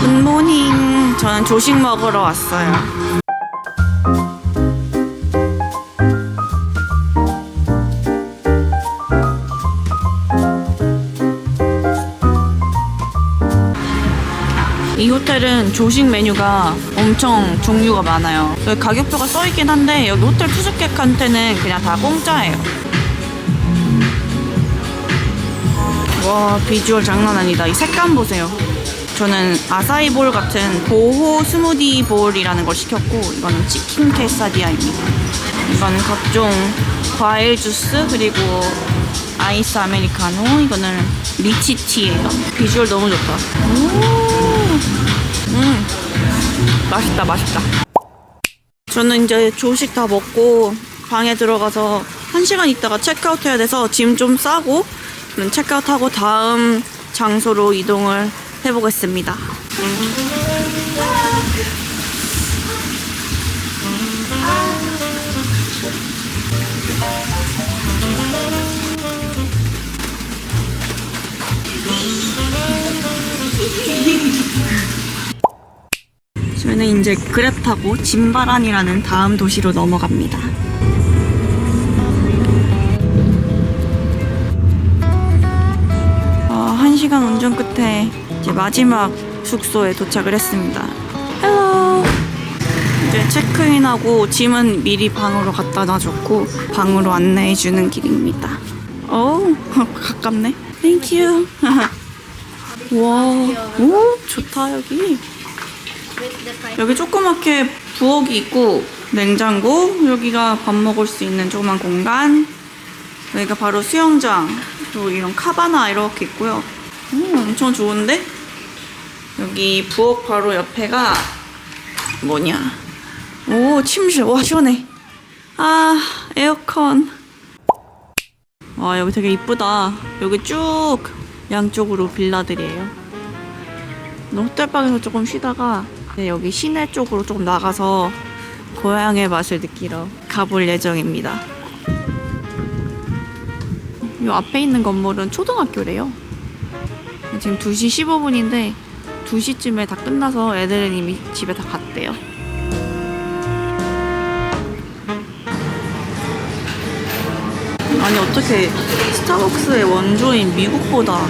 굿모닝. 저는 조식 먹으러 왔어요. 이 호텔은 조식 메뉴가 엄청 종류가 많아요. 가격표가 써있긴 한데 여기 호텔 투숙객한테는 그냥 다 공짜예요. 와 비주얼 장난 아니다. 이 색감 보세요. 저는 아사이 볼 같은 보호 스무디 볼이라는 걸 시켰고 이거는 치킨 케사디아입니다. 이거는 각종 과일 주스 그리고 아이스 아메리카노 이거는 리치티예요. 비주얼 너무 좋다. 오, 음, 맛있다 맛있다. 저는 이제 조식 다 먹고 방에 들어가서 한 시간 있다가 체크아웃 해야 돼서 짐 좀 싸고 체크아웃하고 다음 장소로 이동을 해보겠습니다. 저는 이제 그랩 타고 짐바란이라는 다음 도시로 넘어갑니다. 어, 한 시간 운전 끝에 이제 마지막 숙소에 도착을 했습니다. 헬로. 이제 체크인하고 짐은 미리 방으로 갖다 놔줬고 방으로 안내해 주는 길입니다. 오, 가깝네. 땡큐. 와, 오, 좋다 여기. 여기 조그맣게 부엌이 있고 냉장고 여기가 밥 먹을 수 있는 조그만 공간 여기가 바로 수영장 또 이런 카바나 이렇게 있고요 음, 엄청 좋은데? 여기 부엌 바로 옆에가 뭐냐? 오 침실. 와 시원해. 아 에어컨. 와 여기 되게 이쁘다. 여기 쭉 양쪽으로 빌라들이에요. 호텔방에서 조금 쉬다가 여기 시내 쪽으로 조금 나가서 고향의 맛을 느끼러 가볼 예정입니다. 이 앞에 있는 건물은 초등학교래요. 지금 2시 15분인데 2시쯤에 다 끝나서 애들은 이미 집에 다 갔대요. 아니 어떻게 스타벅스의 원조인 미국보다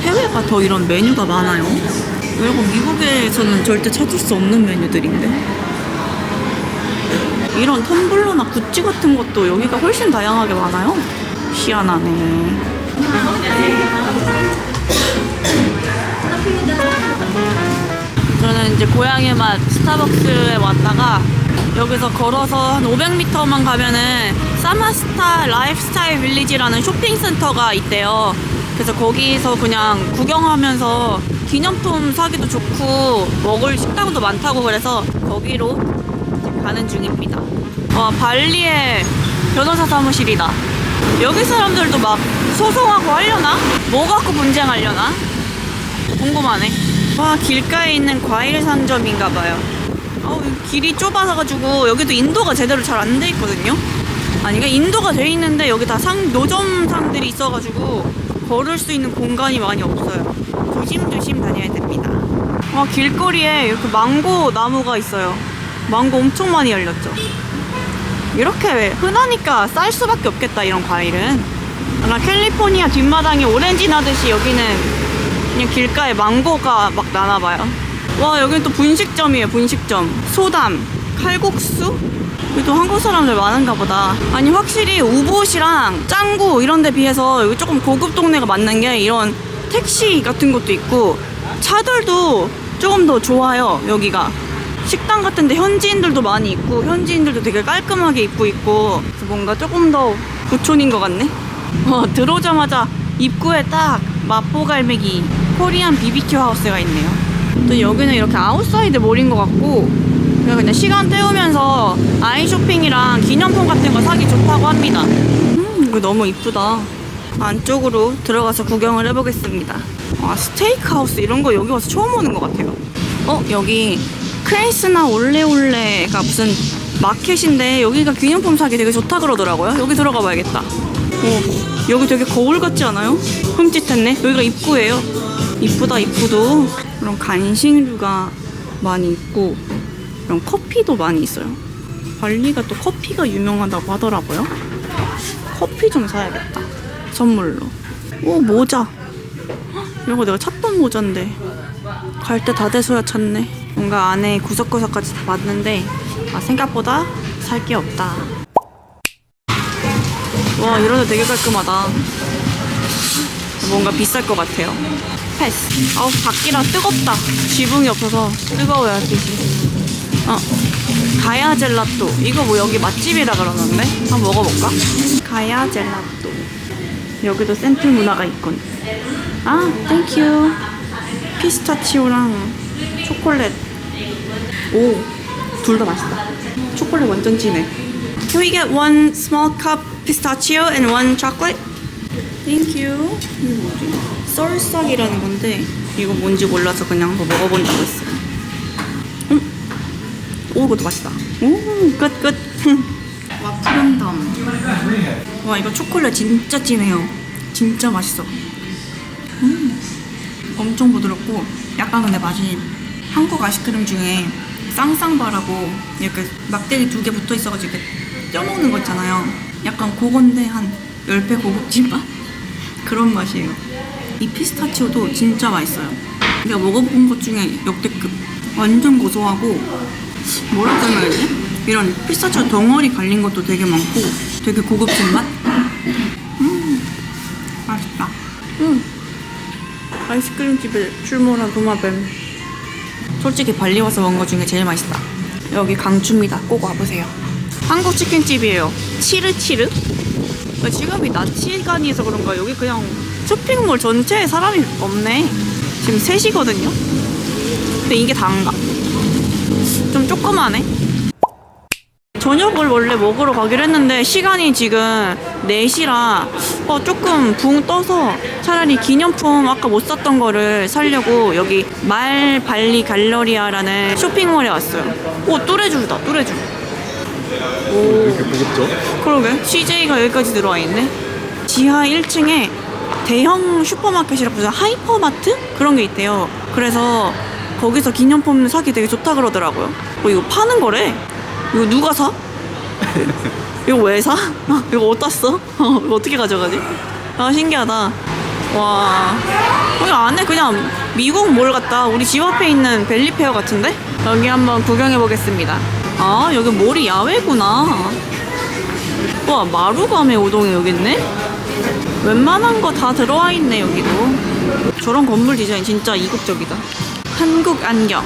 해외가 더 이런 메뉴가 많아요? 이거 미국에서는 절대 찾을 수 없는 메뉴들인데 이런 텀블러나 구찌 같은 것도 여기가 훨씬 다양하게 많아요 희한하네 저는 이제 고향의 맛 스타벅스에 왔다가 여기서 걸어서 한 500m만 가면은 사마스타 라이프스타일 빌리지라는 쇼핑센터가 있대요. 그래서 거기서 그냥 구경하면서 기념품 사기도 좋고 먹을 식당도 많다고 그래서 거기로 가는 중입니다. 와 발리의 변호사 사무실이다. 여기 사람들도 막 소송하고 하려나? 뭐 갖고 분쟁하려나? 궁금하네. 와 길가에 있는 과일 상점인가 봐요. 어, 길이 좁아서 가지고 여기도 인도가 제대로 잘 안 돼 있거든요. 아니 인도가 돼 있는데 여기 다 상 노점 상들이 있어 가지고 걸을 수 있는 공간이 많이 없어요. 조심조심 다녀야 됩니다. 와 길거리에 이렇게 망고 나무가 있어요. 망고 엄청 많이 열렸죠. 이렇게 흔하니까 쌀 수밖에 없겠다 이런 과일은. 아마 캘리포니아 뒷마당에 오렌지 나듯이 여기는 그냥 길가에 망고가 막 나나봐요. 와 여기는 또 분식점이에요 분식점. 소담, 칼국수. 여기도 한국 사람들 많은가 보다. 아니 확실히 우붓이랑 짱구 이런 데 비해서 여기 조금 고급 동네가 맞는 게 이런 택시 같은 것도 있고 차들도 조금 더 좋아요 여기가. 식당 같은데 현지인들도 많이 있고 현지인들도 되게 깔끔하게 입고 있고 그래서 뭔가 조금 더 부촌인 것 같네. 어, 들어오자마자 입구에 딱 마포갈매기 코리안 BBQ 하우스가 있네요. 또 여기는 이렇게 아웃사이드 몰인 것 같고 그냥 그냥 시간 때우면서 아이 쇼핑이랑 기념품 같은 거 사기 좋다고 합니다. 음, 이거 너무 이쁘다. 안쪽으로 들어가서 구경을 해보겠습니다. 와, 스테이크 하우스 이런 거 여기 와서 처음 오는 것 같아요. 어, 여기 크레이스나 올레올레가 무슨 마켓인데 여기가 기념품 사기 되게 좋다 그러더라고요. 여기 들어가 봐야겠다. 오, 여기 되게 거울 같지 않아요? 흠칫했네. 여기가 입구예요. 이쁘다, 입구도. 그런 간식류가 많이 있고 이런 커피도 많이 있어요. 발리가 또 커피가 유명하다고 하더라고요. 커피 좀 사야겠다. 선물로. 오 모자. 헉, 이런 거 내가 찾던 모자인데 갈 때 다 돼서야 찾네. 뭔가 안에 구석구석까지 다 봤는데 아, 생각보다 살 게 없다. 와 이러다 되게 깔끔하다. 뭔가 비쌀 것 같아요. 패스. 아우 밖이라 뜨겁다. 지붕이 없어서 뜨거워요 빛이. 어 가야 젤라또. 이거 뭐 여기 맛집이라 그러는데 한번 먹어볼까? 가야 젤라또. 여기도 샘플 문화가 있군. 아 땡큐. 피스타치오랑 초콜릿. 오, 둘 다 맛있다. 초콜릿 완전 진해. Can we get one small cup pistachio and one chocolate? 뭐지? 썰싹이라는 건데 이거 뭔지 몰라서 그냥 한번 먹어본 적 있어요. 음. 오, 이것도 맛있다. 오, 끝, 끝. 와, 이거 초콜릿 진짜 진해요. 진짜 맛있어. 음. 엄청 부드럽고 약간 근데 맛이 한국 아이스크림 중에 쌍쌍바라고 이렇게 막대기 두 개 붙어 있어가지고 이렇게 쪄먹는 거 있잖아요. 약간 그건데 한 10배 고급진 맛? 그런 맛이에요. 이 피스타치오도 진짜 맛있어요. 내가 먹어본 것 중에 역대급. 완전 고소하고 뭐라 설명해야지? 이런 피스타치오 덩어리 갈린 것도 되게 많고 되게 고급진 맛? 음, 맛있다. 음. 아이스크림 집에 출몰한 도마뱀. 솔직히 발리 와서 먹은 것 중에 제일 맛있다. 여기 강추입니다. 꼭 와보세요. 한국 치킨집이에요. 치르치르? 어, 지금이 낮 시간이어서 그런가 여기 그냥 쇼핑몰 전체에 사람이 없네. 지금 3시거든요. 근데 이게 다인가? 좀 조그마네. 저녁을 원래 먹으러 가기로 했는데 시간이 지금 4시라 어, 조금 붕 떠서 차라리 기념품 아까 못 샀던 거를 사려고 여기 말 발리 갈러리아라는 쇼핑몰에 왔어요. 오 뚜레쥬다 뚜레쥬. 오 이렇게 무겁죠? 그러게 CJ가 여기까지 들어와 있네. 지하 1층에 대형 슈퍼마켓이라고 해서 하이퍼마트 그런 게 있대요. 그래서 거기서 기념품 사기 되게 좋다 그러더라고요. 어, 이거 파는 거래. 이거 누가 사? 이거 왜 사? 어, 이거 어디다 써? 어, 이거 어떻게 가져가지? 아 신기하다. 와 여기 안에 그냥 미국 몰 같다. 우리 집 앞에 있는 벨리페어 같은데? 여기 한번 구경해 보겠습니다. 아 여기 몰이 야외구나. 와 마루가메 우동이 여기 있네? 웬만한 거 다 들어와 있네 여기도. 저런 건물 디자인 진짜 이국적이다. 한국 안경.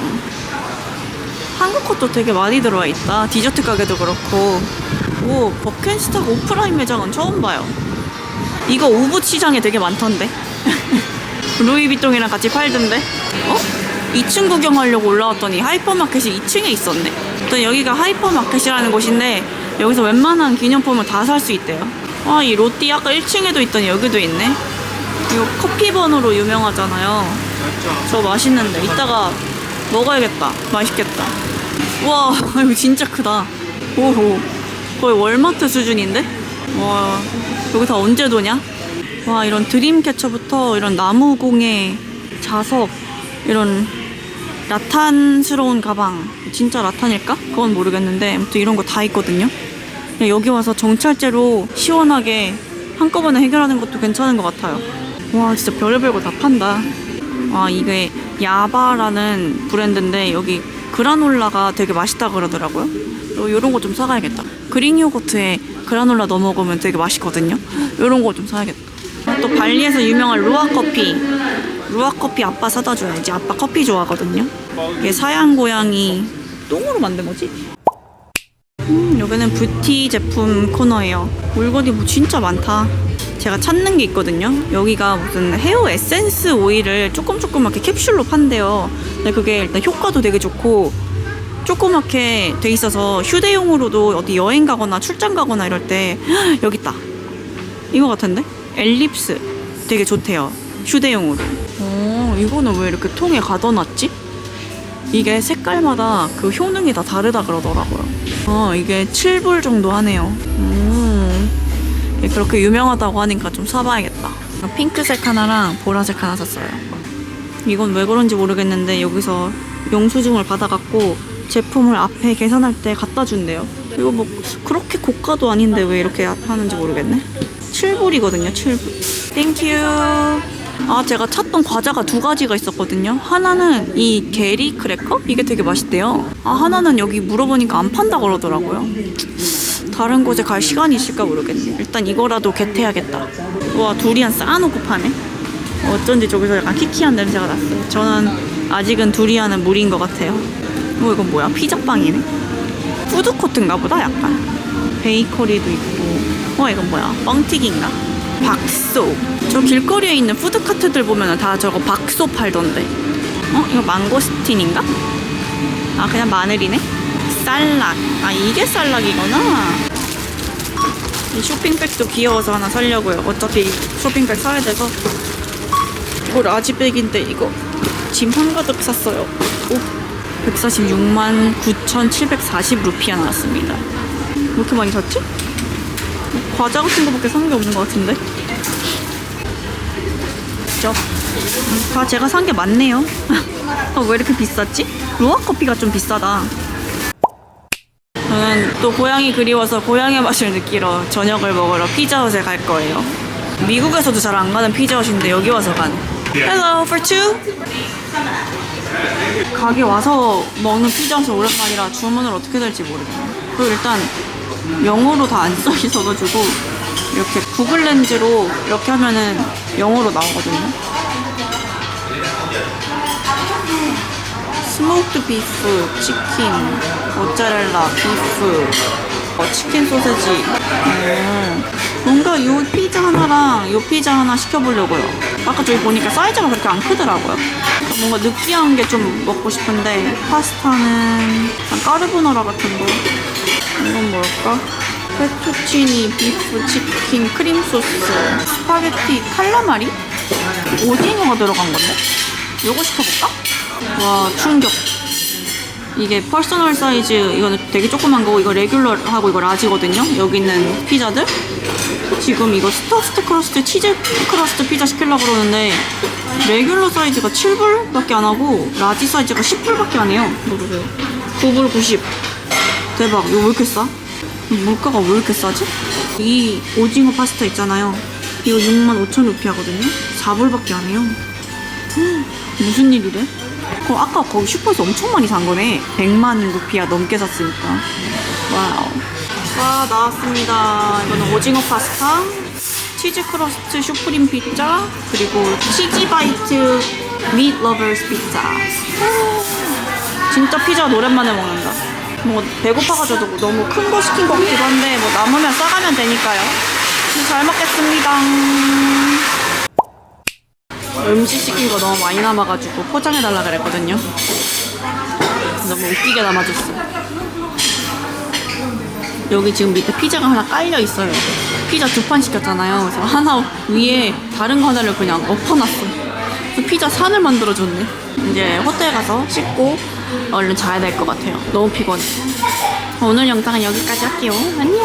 한국 것도 되게 많이 들어와 있다. 디저트 가게도 그렇고. 오 버켄스탁 오프라인 매장은 처음 봐요. 이거 우붓 시장에 되게 많던데? 루이비통이랑 같이 팔던데? 어? 2층 구경하려고 올라왔더니 하이퍼마켓이 2층에 있었네 또 여기가 하이퍼마켓이라는 곳인데 여기서 웬만한 기념품을 다 살 수 있대요. 아 이 로띠 아까 1층에도 있더니 여기도 있네. 이거 커피번으로 유명하잖아요. 저 맛있는데 이따가 먹어야겠다. 맛있겠다. 와 이거 진짜 크다. 오호 거의 월마트 수준인데? 와 여기 다 언제 도냐? 와 이런 드림캐쳐부터 이런 나무공예 자석 이런 라탄스러운 가방. 진짜 라탄일까? 그건 모르겠는데 아무튼 이런 거 다 있거든요. 여기 와서 정찰제로 시원하게 한꺼번에 해결하는 것도 괜찮은 것 같아요. 와 진짜 별의별 거 다 판다. 와 이게 야바라는 브랜드인데 여기 그라놀라가 되게 맛있다 그러더라고요. 이런 거 좀 사가야겠다. 그릭 요거트에 그라놀라 넣어 먹으면 되게 맛있거든요. 이런 거 좀 사야겠다. 또 발리에서 유명한 루아 커피 루아 커피 아빠 사다 줘야지 아빠 커피 좋아하거든요 이게 사양 고양이 똥으로 만든 거지? 음, 여기는 뷰티 제품 코너예요. 물건이 뭐 진짜 많다. 제가 찾는 게 있거든요. 여기가 무슨 헤어 에센스 오일을 조금 조그맣게 캡슐로 판대요. 근데 그게 일단 효과도 되게 좋고 조그맣게 돼 있어서 휴대용으로도 어디 여행 가거나 출장 가거나 이럴 때 헉, 여기 있다. 이거 같은데? 엘립스 되게 좋대요. 휴대용으로. 어, 이거는 왜 이렇게 통에 가둬놨지? 이게 색깔마다 그 효능이 다 다르다 그러더라고요. 어, 이게 7불 정도 하네요. 음, 그렇게 유명하다고 하니까 좀 사봐야겠다. 핑크색 하나랑 보라색 하나 샀어요. 이건 왜 그런지 모르겠는데 여기서 영수증을 받아갖고 제품을 앞에 계산할 때 갖다 준대요. 이거 뭐 그렇게 고가도 아닌데 왜 이렇게 하는지 모르겠네. 7불이거든요, 7불. 땡큐. 아, 제가 찾던 과자가 두 가지가 있었거든요. 하나는 이 게리 크래커? 이게 되게 맛있대요. 아, 하나는 여기 물어보니까 안 판다 그러더라고요. 다른 곳에 갈 시간이 있을까 모르겠네. 일단 이거라도 겟해야겠다. 와, 두리안 쌓아놓고 파네. 어쩐지 저기서 약간 키키한 냄새가 났어요. 저는 아직은 두리안은 무리인 것 같아요. 어, 이건 뭐야? 피자빵이네. 푸드코트인가 보다, 약간. 베이커리도 있고. 와, 이건 뭐야? 뻥튀기인가? 박소. 저 길거리에 있는 푸드카트들 보면 다 저거 박소 팔던데. 어? 이거 망고스틴인가? 아, 그냥 마늘이네? 쌀락. 아, 이게 쌀락이구나. 이 쇼핑백도 귀여워서 하나 사려고요. 어차피 쇼핑백 사야 돼서. 이거 라지백인데 이거 짐 한가득 샀어요. 오. 146만 9,740 루피아 나왔습니다. 왜 이렇게 많이 샀지? 과자 같은 거밖에 산 게 없는 것 같은데? 그죠? 음, 다 제가 산 게 많네요. 아, 왜 이렇게 비쌌지? 루아 커피가 좀 비싸다. 저는 또 고향이 그리워서 고향의 맛을 느끼러 저녁을 먹으러 피자헛에 갈 거예요. 미국에서도 잘 안 가는 피자헛인데 여기 와서 가네. Hello for two. 가게 와서 먹는 피자헛은 오랜만이라 주문을 어떻게 될지 모르겠어요. 그리고 일단 영어로 다 안 써 있어가지고 이렇게 구글 렌즈로 이렇게 하면은 영어로 나오거든요. 스모크드 비프, 치킨, 모짜렐라, 비프, 어, 치킨 소세지. 음, 뭔가 요 피자 하나랑 요 피자 하나 시켜보려고요. 아까 저기 보니까 사이즈가 그렇게 안 크더라고요. 뭔가 느끼한 게 좀 먹고 싶은데 파스타는 까르보나라 같은 거. 이건 뭘까? 페투치니, 비프, 치킨, 크림 소스, 스파게티, 칼라마리? 오징어가 들어간 건데? 요거 시켜볼까? 와 충격 이게 퍼스널 사이즈 이거는 되게 조그만 거고 이거 레귤러하고 이거 라지거든요 여기 있는 피자들 지금 이거 스터프트 크러스트 치즈 크러스트 피자 시키려고 그러는데 레귤러 사이즈가 7불밖에 안 하고 라지 사이즈가 10불밖에 안 해요 이거 보세요 9불 90 대박 이거 왜 이렇게 싸? 물가가 왜 이렇게 싸지? 이 오징어 파스타 있잖아요 이거 6만 5천 루피 하거든요 4불밖에 안 해요 무슨 일이래? 그 아까 거기 슈퍼에서 엄청 많이 산 거네. 100만 루피아 넘게 샀으니까. 와우. 와 나왔습니다. 이거는 오징어 파스타, 치즈 크러스트 슈프림 피자, 그리고 치즈 바이트 밋 러버스 피자. 오, 진짜 피자 오랜만에 먹는다. 뭐 배고파가지고 너무 큰 거 시킨 것 같기도 한데 뭐 남으면 싸가면 되니까요. 잘 먹겠습니다. 음식 시킨 거 너무 많이 남아가지고 포장해달라 그랬거든요. 너무 웃기게 남아줬어. 여기 지금 밑에 피자가 하나 깔려 있어요. 피자 두 판 시켰잖아요. 그래서 하나 위에 다른 거 하나를 그냥 엎어놨어. 그래서 피자 산을 만들어줬네. 이제 호텔 가서 씻고 얼른 자야 될 것 같아요. 너무 피곤해. 오늘 영상은 여기까지 할게요. 안녕.